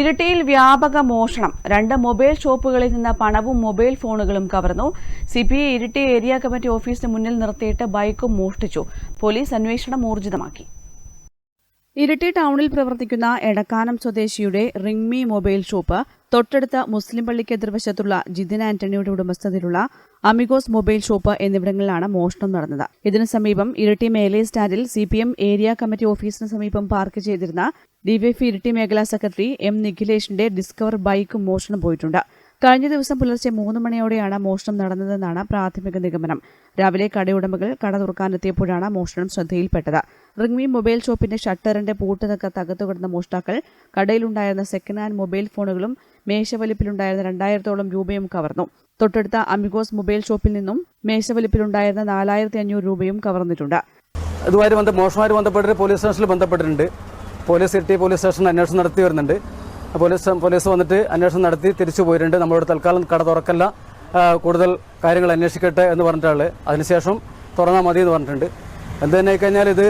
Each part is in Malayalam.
ഇരിട്ടിയിൽ വ്യാപക മോഷണം. രണ്ട് മൊബൈൽ ഷോപ്പുകളിൽ നിന്ന് പണവും മൊബൈൽ ഫോണുകളും കവർന്നു. C P I Iritty area committee ഓഫീസിന് മുന്നിൽ നിർത്തിയിട്ട് ബൈക്കും മോഷ്ടിച്ചു. പോലീസ് അന്വേഷണം ഊർജിതമാക്കി. ഇരിട്ടി ടൗണിൽ പ്രവർത്തിക്കുന്ന എടക്കാനം സ്വദേശിയുടെ റിങ്മി മൊബൈൽ ഷോപ്പ് തൊട്ടടുത്ത മുസ്ലിം പള്ളിക്ക് എതിർവശത്തുള്ള ജിതിൻ ആന്റണിയുടെ ഉടമസ്ഥതയിലുള്ള അമിഗോസ് മൊബൈൽ ഷോപ്പ് എന്നിവിടങ്ങളിലാണ് മോഷണം നടന്നത്. ഇതിനു സമീപം ഇരട്ടി മേലെ സ്റ്റാൻഡിൽ C P M area committee ഓഫീസിന് സമീപം പാർക്ക് ചെയ്തിരുന്ന ഡിവൈഎഫ് ഇരിട്ടി മേഖലാ സെക്രട്ടറി എം നിഖിലേഷിന്റെ ഡിസ്കവർ ബൈക്ക് മോഷണം പോയിട്ടുണ്ട്. കഴിഞ്ഞ ദിവസം പുലർച്ചെ മൂന്ന് മണിയോടെയാണ് മോഷണം നടന്നതെന്നാണ് പ്രാഥമിക നിഗമനം. രാവിലെ കടയുടമകൾ കട തുറക്കാനെത്തിയപ്പോഴാണ് മോഷണം ശ്രദ്ധയിൽപ്പെട്ടത്. റിങ്മി മൊബൈൽ ഷോപ്പിന്റെ ഷട്ടറിന്റെ പൂട്ടുനൊക്കെ തകർത്തു കിടന്ന മോഷ്ടാക്കൾ കടയിലുണ്ടായിരുന്ന സെക്കൻഡ് ഹാൻഡ് മൊബൈൽ ഫോണുകളും മേശവലിപ്പിലുണ്ടായിരുന്ന രണ്ടായിരത്തോളം രൂപയും കവർന്നു. തൊട്ടടുത്ത അമിഗോസ് മൊബൈൽ ഷോപ്പിൽ നിന്നും മേശവലിപ്പിലുണ്ടായിരുന്ന നാലായിരത്തി അഞ്ഞൂറ് രൂപയും കവർന്നിട്ടുണ്ട്. ഇതുമായി ബന്ധ മോഷണവുമായി ബന്ധപ്പെട്ടിട്ട് പോലീസ് സ്റ്റേഷനിൽ ബന്ധപ്പെട്ടിട്ടുണ്ട്. പോലീസ് ഇരിട്ടി പോലീസ് സ്റ്റേഷൻ അന്വേഷണം നടത്തി വരുന്നുണ്ട്. പോലീസ് പോലീസ് വന്നിട്ട് അന്വേഷണം നടത്തി തിരിച്ചു പോയിട്ടുണ്ട്. നമ്മളോട് തൽക്കാലം കട തുറക്കല്ല. കൂടുതൽ കാര്യങ്ങൾ അന്വേഷിക്കട്ടെ എന്ന് പറഞ്ഞിട്ടാണ്. അതിനുശേഷം തുറന്നാൽ മതി എന്ന് പറഞ്ഞിട്ടുണ്ട്. എന്ത് തന്നെ കഴിഞ്ഞാൽ ഇത്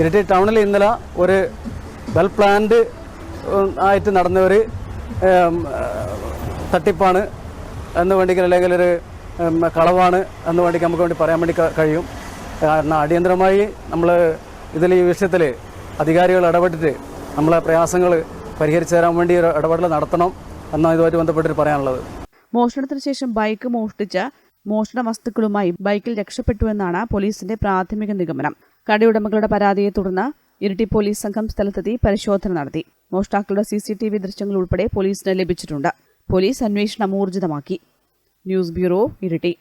ഇരിട്ടി ടൗണിൽ ഇന്നലെ ഒരു വെൽ പ്ലാൻഡ് ആയിട്ട് നടന്ന ഒരു തട്ടിപ്പാണ്. എന്ന് വേണ്ടി അല്ലെങ്കിൽ ഒരു കളവാണ് എന്ന് വേണ്ടി നമുക്ക് വേണ്ടി പറയാൻ വേണ്ടി കഴിയും. കാരണം അടിയന്തരമായി നമ്മൾ ഇതിൽ ഈ വിഷയത്തിൽ അധികാരികൾ ഇടപെട്ടിട്ട് നമ്മളെ പ്രയാസങ്ങൾ പരിഹരിച്ചു തരാൻ വേണ്ടി ഒരു ഇടപെടൽ നടത്തണം എന്നാണ് ഇതുമായിട്ട് ബന്ധപ്പെട്ടിട്ട് പറയാനുള്ളത്. മോഷണത്തിന് ശേഷം ബൈക്ക് മോഷ്ടിച്ച മോഷണ വസ്തുക്കളുമായി ബൈക്കിൽ രക്ഷപ്പെട്ടുവെന്നാണ് പോലീസിന്റെ പ്രാഥമിക നിഗമനം. കടയുടമകളുടെ പരാതിയെ തുടർന്ന് ഇരിട്ടി പോലീസ് സംഘം സ്ഥലത്തെത്തി പരിശോധന നടത്തി. മോഷ്ടാക്കളുടെ സി സി ടി വി ദൃശ്യങ്ങൾ ഉൾപ്പെടെ പോലീസിന് ലഭിച്ചിട്ടുണ്ട്. പോലീസ് അന്വേഷണം ഊർജിതമാക്കി. News bureau Iritty.